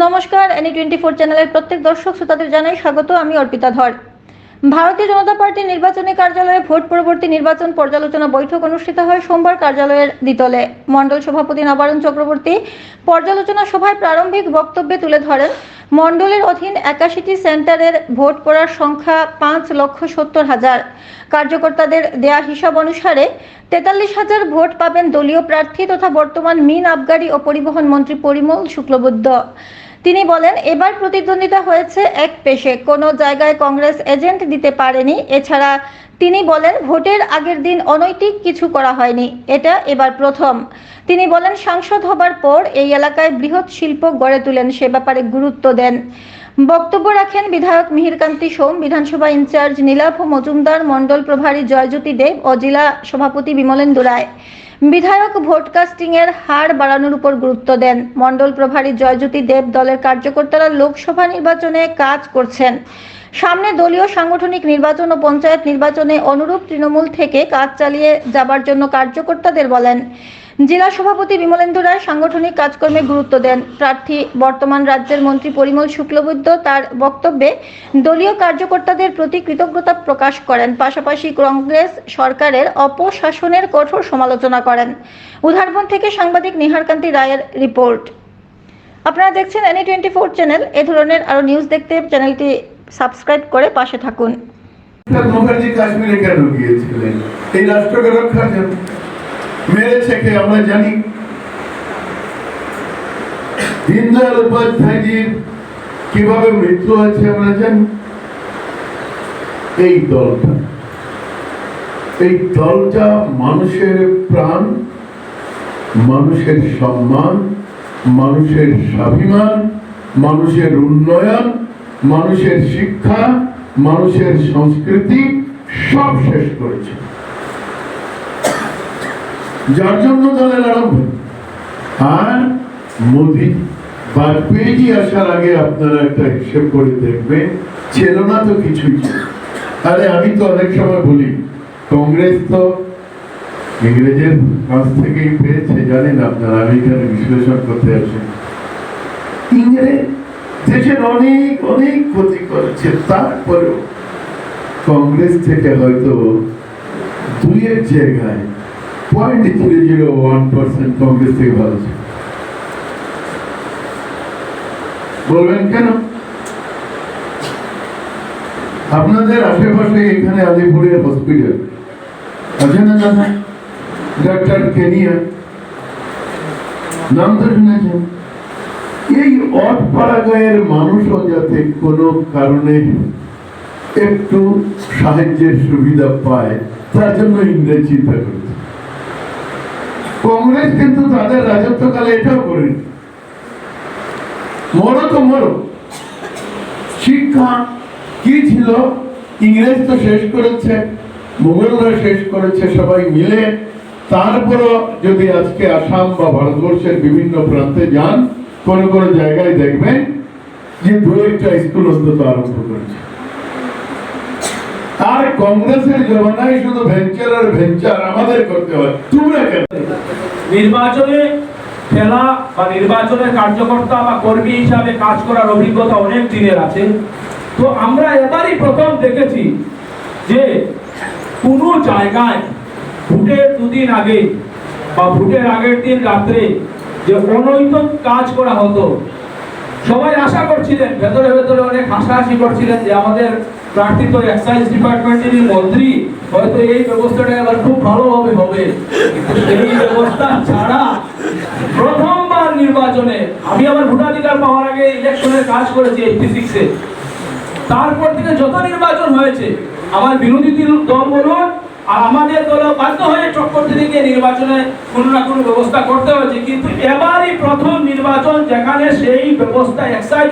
নমস্কার any twenty four চ্যানেলের প্রত্যেক দর্শক শ্রোতাদের জানাই স্বাগত, আমি অর্পিতা ধর। ভারতীয় জনতা পার্টির নির্বাচনী কার্যালয়ে ভোট পরবর্তী নির্বাচন পর্যালোচনা বৈঠক অনুষ্ঠিত হয় সোমবার কার্যালয়ের দ্বিতলে। মণ্ডল সভাপতি নবারুণ চক্রবর্তী পর্যালোচনা সভায় প্রারম্ভিক বক্তব্যে তুলে ধরেন, মণ্ডলের অধীন একাশিটি সেন্টারের ভোট পড়ার সংখ্যা পাঁচ লক্ষ সত্তর হাজার। কার্যকর্তাদের দেয়া হিসাব অনুসারে তেতাল্লিশ হাজার ভোট পাবেন দলীয় প্রার্থী তথা বর্তমান মিন আবগারি ও পরিবহন মন্ত্রী পরিমল শুক্লবুদ্ধ তিনি বলেন, এবার প্রতিদ্বন্দ্বিতা হয়েছে এক পেশে। কোনো জায়গায় কংগ্রেস এজেন্ট দিতে পারেনি। এছাড়া তিনি বলেন, ভোটের আগের দিন অনৈতিক কিছু করা হয়নি। এটা এবার প্রথম। তিনি বলেন, সাংসদ হবার পর এই এলাকায় বৃহৎ শিল্প গড়ে তুলেন। সে ব্যাপারে গুরুত্ব দেন। বক্তব্য রাখেন বিধায়ক মিহিরকান্তি সোম, বিধানসভা ইনচার্জ নীলাভ মজুমদার, মণ্ডল প্রভারী জয়জ্যোতি দেব ও জেলা সভাপতি বিমলেন্দু রায়। বিধায়ক ভোট কাস্টিং এর হার বাড়ানোর উপর গুরুত্ব দেন। মন্ডল প্রভারী জয়জ্যোতি দেব দলের কার্যকর্তারা লোকসভা নির্বাচনে কাজ করছেন। সামনে দলীয় সাংগঠনিক নির্বাচন ও পঞ্চায়েত নির্বাচনে অনুরূপ তৃণমূল থেকে কাজ চালিয়ে যাবার জন্য কার্যকর্তাদের বলেন। জেলা সভাপতি বিমলেন্দু রায় সাংগঠনিক কাজকর্মে গুরুত্ব দেন। প্রার্থী, বর্তমান রাজ্যের মন্ত্রী পরিমল শুক্লবৈদ্য তার বক্তব্যে দলীয় কার্যকর্তাদের প্রতি কৃতজ্ঞতা প্রকাশ করেন। পাশাপাশি কংগ্রেস সরকারের অপশাসনের কঠোর সমালোচনা করেন। উদাহরণ থেকে সাংবাদিক নিহারকান্তি রায়ের রিপোর্ট। আপনারা দেখছেন এনি টোয়েন্টি ফোর চ্যানেল। এ ধরনের আরও নিউজ দেখতে চ্যানেলটি সাবস্ক্রাইব করে পাশে থাকুন। মুখার্জি কাশ্মীরে কেন গিয়েছিলেন? এই রাষ্ট্রকে রক্ষার জন্য মেরেছে কে আমরা জানি। দীনদয়াল উপাধ্যায়জির কীভাবে মৃত্যু হয়েছে আমরা জানি। এই দলটা এই দলটা মানুষের প্রাণ, মানুষের সম্মান, মানুষের স্বাভিমান, মানুষের উন্নয়ন, মানুষের শিক্ষা, মানুষের সংস্কৃতি সব শেষ করেছে। যার জন্য দলের আরম্ভ। আর মোদি বাজপেয়ীজি আসার আগে আপনারা একটা হিসেব করে দেখবেন ছিল না তো কিছুই। আরে আমি তো অনেক সময় বলি, কংগ্রেস তো ইংরেজের কাছ থেকেই পেয়েছে, জানেন আপনারা, আমি এখানে বিশ্লেষণ করতে আসি। ইংরেজ দেশের অনেক অনেক ক্ষতি করেছে, তারপরেও কংগ্রেস থেকে হয়তো দুইয়ের জায়গায় পয়েন্ট থ্রি জিরো বলবেন কেন? আপনাদের আশেপাশে এখানে আলিপুরের হসপিটাল আছে না দাদা ডাক্তার কেনিয়া। নাম তো শুনেছেন। এই অটপাড়া গায়ের মানুষও যাতে কোনো কারণে একটু সাহায্যের সুবিধা পায়, তার জন্য ইংরেজ চিন্তা করেছে কংগ্রেস কিন্তু তাদের রাজত্বকালে এটাও করেনি। মরো তো মরো। শিক্ষা কি ছিল? ইংরেজ তো শেষ করেছে মুঘলরা শেষ করেছে সবাই মিলে। তারপরও যদি আজকে আসাম বা ভারতবর্ষের বিভিন্ন প্রান্তে যান, কোন কোন জায়গায় দেখবেন যে দু একটা স্কুল অন্তত আরম্ভ করেছে। আর কংগ্রেসের জমানায় শুধু ভেঞ্চার আর ভেঞ্চার আমাদের করতে হয়। তোমরা কেন? নির্বাচনে খেলা বা নির্বাচনের কার্যকর্তা বা কর্মী হিসাবে কাজ করার অভিজ্ঞতা অনেক দিনের আছে। তো আমরা এবারই প্রথম দেখেছি যে কোনো জায়গায় ভোটের দুদিন আগে বা ভোটের আগের দিন রাত্রে যে অনৈতিক কাজ করা হতো, সবাই আশা করছিলেন, ভেতরে ভেতরে অনেক হাসাহাসি করছিলেন যে আমাদের প্রার্থিত এক্সাইজ ডিপার্টমেন্টের মন্ত্রী, হয়তো এই ব্যবস্থাটা এবার খুব ভালোভাবে হবে এই ব্যবস্থা ছাড়া প্রথমবার নির্বাচনে আমি আমার ভোটাধিকার পাওয়ার আগে ইলেকশনের কাজ করেছি এইটি সিক্সে তারপর থেকে যত নির্বাচন হয়েছে, আমার বিরোধী দল- বলুন আর আমাদের দল বাধ্য হয়ে চক্কর দিতে নির্বাচনে কোনো না কোনো ব্যবস্থা করতে হয়েছে। কিন্তু এবারই প্রথম নির্বাচন যেখানে সেই ব্যবস্থা এক্সাইজ